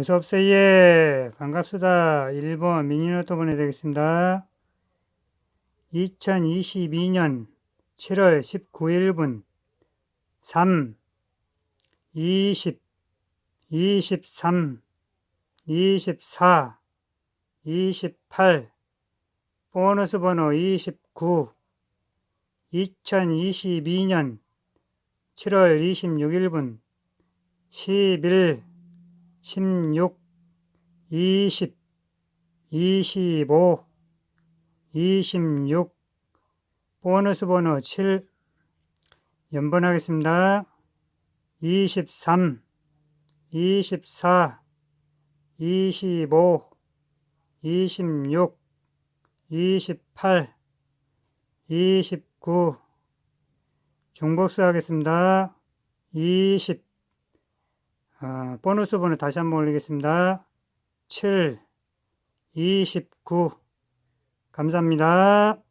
어서오세요. 반갑습니다. 1번 미니노트 보내드리겠습니다. 2022년 7월 19일분 3, 20, 23, 24, 28, 보너스 번호 29, 2022년 7월 26일분 11, 16, 20, 25, 26, 보너스 번호 7, 연번하겠습니다. 23, 24, 25, 26, 28, 29, 중복수 하겠습니다. 20, 아, 보너스 번호 다시 한번 올리겠습니다. 7, 29. 감사합니다.